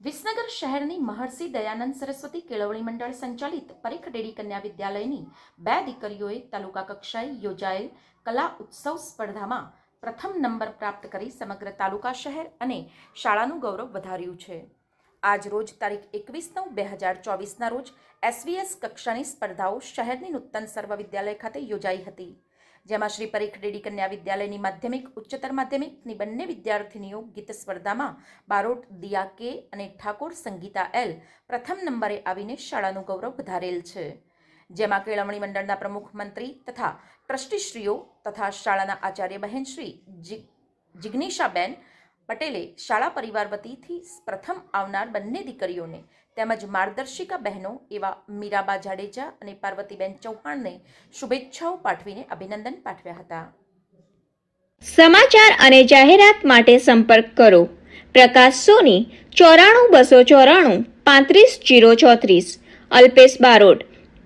વિસનગર શહેરની મહર્ષિ દયાનંદ સરસ્વતી કેળવણી મંડળ સંચાલિત પરીખ ડેડી કન્યા વિદ્યાલયની બે દીકરીઓએ તાલુકા કક્ષાએ યોજાયેલ કલા ઉત્સવ સ્પર્ધામાં પ્રથમ નંબર પ્રાપ્ત કરી સમગ્ર તાલુકા, શહેર અને શાળાનું ગૌરવ વધાર્યું છે. આજ રોજ તારીખ એકવીસ નવ બે હજાર ચોવીસના રોજ એસવીએસ કક્ષાની સ્પર્ધાઓ શહેરની નૂતન સર્વ વિદ્યાલય ખાતે યોજાઈ હતી, જેમાં શ્રી પરીખ ડેડી કન્યા વિદ્યાલયની માધ્યમિક, ઉચ્ચતર માધ્યમિકની બંને વિદ્યાર્થીનીઓ ગીત સ્પર્ધામાં બારોટ, દિયા કે અને ઠાકોર સંગીતા એલ પ્રથમ નંબરે આવીને શાળાનું ગૌરવ વધારેલ છે. જેમાં કેળવણી મંડળના પ્રમુખ મંત્રી તથા ટ્રસ્ટીશ્રીઓ તથા શાળાના આચાર્ય બહેન શ્રી જિજ્ઞેશાબેન પટેલે શાળા પરિવાર વતીથી પ્રથમ આવનાર બંને દીકરીઓને તેમજ માર્ગદર્શિકા બહેનો એવા મીરાબા જાડેજા અને પાર્વતીબેન ચૌહાણને શુભેચ્છાઓ પાઠવીને અભિનંદન પાઠવ્યા હતા. સમાચાર અને જાહેરાત માટે સંપર્ક કરો. પ્રકાશ સોની, ચોરાણું બસો ચોરાણું, પાંત્રીસ જીરો ચોત્રીસ, અલ્પેશ બારોટ.